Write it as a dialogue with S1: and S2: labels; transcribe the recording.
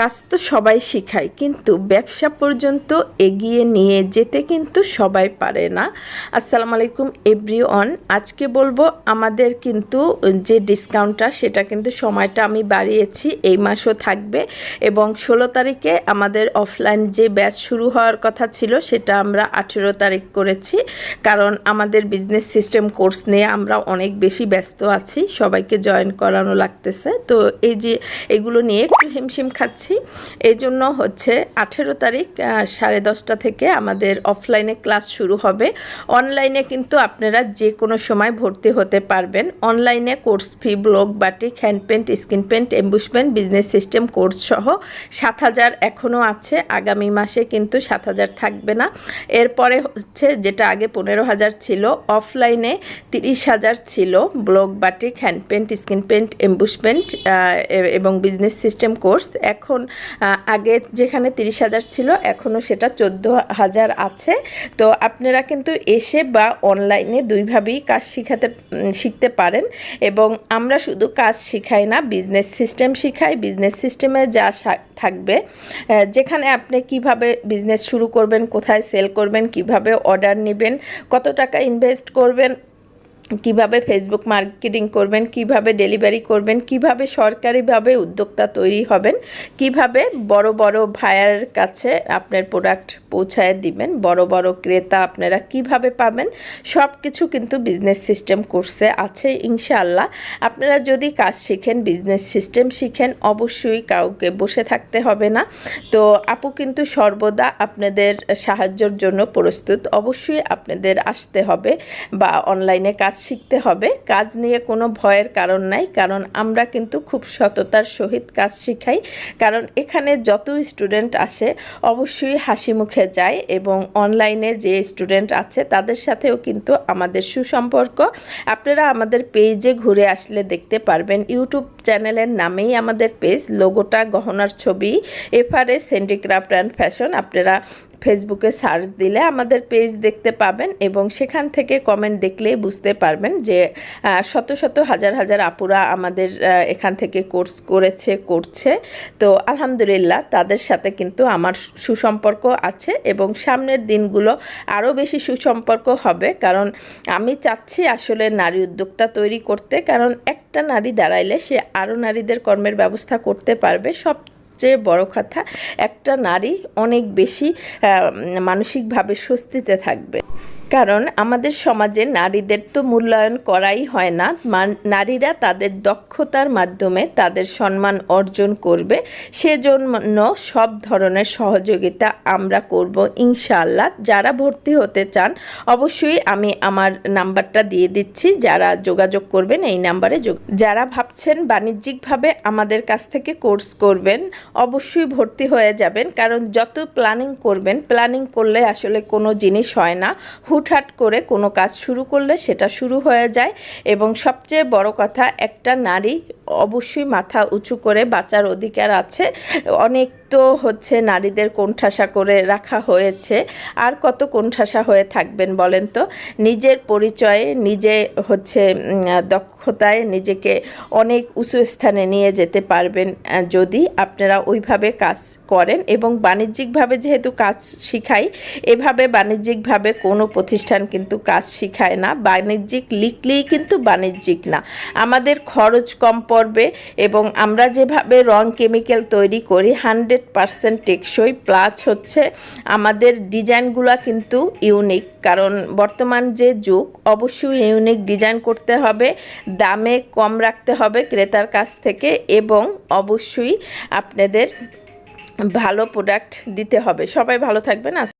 S1: কাজ তো সবাই শিখায়, কিন্তু ব্যবসা পর্যন্ত এগিয়ে নিয়ে যেতে কিন্তু সবাই পারে না। আসসালামু আলাইকুম এভরিওয়ান, আজকে বলব আমাদের কিন্তু যে ডিসকাউন্টটা, সেটা কিন্তু সময়টা আমি বাড়িয়েছি, এই মাসও থাকবে এবং ষোলো তারিখে আমাদের অফলাইন যে ব্যাচ শুরু হওয়ার কথা ছিল, সেটা আমরা আঠেরো তারিখ করেছি। কারণ আমাদের বিজনেস সিস্টেম কোর্স নিয়ে আমরা অনেক বেশি ব্যস্ত আছি, সবাইকে জয়েন করানো লাগতেছে। তো এই যে এগুলো নিয়ে একটু হিমশিম খাচ্ছি এই জন্য হচ্ছে আঠেরো তারিখ সাড়ে দশটা থেকে আমাদের অফলাইনে ক্লাস শুরু হবে। অনলাইনে কিন্তু আপনারা যে কোনো সময় ভর্তি হতে পারবেন। অনলাইনে course fee block batik hand paint screen paint embossment business system course সহ সাত হাজার এখনও আছে। আগামী মাসে কিন্তু সাত হাজার থাকবে না। এরপরে হচ্ছে যেটা আগে পনেরো হাজার ছিল অফলাইনে তিরিশ হাজার ছিল block batik hand paint screen paint embossment এবং বিজনেস সিস্টেম কোর্স এখন আহ, আগে যেখানে তিরিশ হাজার ছিল এখনও সেটা চোদ্দ হাজার আছে। তো আপনারা কিন্তু এসে বা অনলাইনে দুইভাবেই কাজ শিখাতে শিখতে পারেন এবং আমরা শুধু কাজ শিখাই না বিজনেস সিস্টেম শিখাই। বিজনেস সিস্টেমে যা থাকবে যেখানে আপনি কীভাবে বিজনেস শুরু করবেন কোথায় সেল করবেন কীভাবে অর্ডার নেবেন কত টাকা ইনভেস্ট করবেন কীভাবে ফেসবুক মার্কেটিং করবেন, কীভাবে ডেলিভারি করবেন, কীভাবে সরকারিভাবে উদ্যোক্তা তৈরি হবেন, কীভাবে বড় বড় ভাইয়ার কাছে আপনার প্রোডাক্ট পৌঁছায় দিবেন, বড় বড় ক্রেতা আপনারা কীভাবে পাবেন সব কিছু কিন্তু বিজনেস সিস্টেম কোর্সে আছে ইনশাআল্লাহ। আপনারা যদি কাজ শিখেন বিজনেস সিস্টেম শিখেন, অবশ্যই কাউকে বসে থাকতে হবে না। তো আপু কিন্তু সর্বদা আপনাদের সাহায্যের জন্য প্রস্তুত। অবশ্যই আপনাদের আসতে হবে বা অনলাইনে কাজ শিখতে হবে। কাজ নিয়ে কোনো ভয়ের কারণ নাই, কারণ আমরা কিন্তু খুব সততার সহিত কাজ শিখাই। কারণ এখানে যত স্টুডেন্ট আসে, অবশ্যই হাসি মুখে যায় এবং অনলাইনে যে স্টুডেন্ট আছে, তাদের সাথেও কিন্তু আমাদের সুসম্পর্ক। আপনারা আমাদের পেজে ঘুরে আসলে দেখতে পারবেন। ইউটিউব চ্যানেলের নামেই আমাদের পেজ, লোগোটা গহনার ছবি এফআরএস হ্যান্ডিক্রাফট অ্যান্ড ফ্যাশন। আপনারা ফেসবুকে সার্চ দিলে আমাদের পেজ দেখতে পাবেন এবং সেখান থেকে কমেন্ট দেখলেই বুঝতে পারবেন যে শত শত হাজার হাজার আপুরা আমাদের এখান থেকে কোর্স করেছে, করছে। তো আলহামদুলিল্লাহ তাদের সাথে কিন্তু আমার সুসম্পর্ক আছে এবং সামনের দিনগুলো আরও বেশি সুসম্পর্ক হবে। কারণ আমি চাচ্ছি আসলে নারী উদ্যোক্তা তৈরি করতে। কারণ একটা নারী দাঁড়াইলে সে আরও নারীদের কর্মের ব্যবস্থা করতে পারবে। সব সবচেয়ে বড় কথা একটা নারী অনেক বেশি মানসিকভাবে স্বস্তিতে থাকবে। কারণ আমাদের সমাজে নারীদের তো মূল্যায়ন করাই হয় না। নারীরা তাদের দক্ষতার মাধ্যমে তাদের সম্মান অর্জন করবে। সেজন্য সব ধরনের সহযোগিতা আমরা করব ইনশাআল্লাহ। যারা ভর্তি হতে চান, অবশ্যই আমি আমার নাম্বারটা দিয়ে দিচ্ছি। যারা যোগাযোগ করবেন এই নাম্বারে যারা ভাবছেন বাণিজ্যিকভাবে আমাদের কাছ থেকে কোর্স করবেন, অবশ্যই ভর্তি হয়ে যাবেন। কারণ যত প্ল্যানিং করবেন প্ল্যানিং করলে আসলে কোনো জিনিস হয় না। হুটহাট করে কোনো কাজ শুরু করলে সেটা শুরু হয়ে যায়। এবং সবচেয়ে বড় কথা, একটা নারী অবশ্যই মাথা উঁচু করে বাঁচার অধিকার আছে। অনেক তো হচ্ছে নারীদের কোণঠাসা করে রাখা হয়েছে। আর কত কোণঠাসা হয়ে থাকবেন বলেন তো? নিজের পরিচয়ে, নিজে হচ্ছে দক্ষতায় নিজেকে অনেক উঁচু স্থানে নিয়ে যেতে পারবেন। যদি আপনারা ওইভাবে কাজ করেন এবং বাণিজ্যিকভাবে যেহেতু কাজ শিখাই, এভাবে বাণিজ্যিকভাবে কোনো প্রতিষ্ঠান কিন্তু কাজ শিখায় না। বাণিজ্যিক লিখলেই কিন্তু বাণিজ্যিক না। আমাদের খরচ কম পড়বে এবং আমরা যেভাবে রং কেমিক্যাল তৈরি করি, হান্ড্রেড পারসেন্ট টেকসই। প্লাস হচ্ছে আমাদের ডিজাইনগুলো কিন্তু ইউনিক, কারণ বর্তমান যে যুগ, অবশ্যই ইউনিক ডিজাইন করতে হবে, দামে কম রাখতে হবে ক্রেতার কাছ থেকে এবং অবশ্যই আপনাদের ভালো প্রোডাক্ট দিতে হবে। সবাই ভালো থাকবেন, আস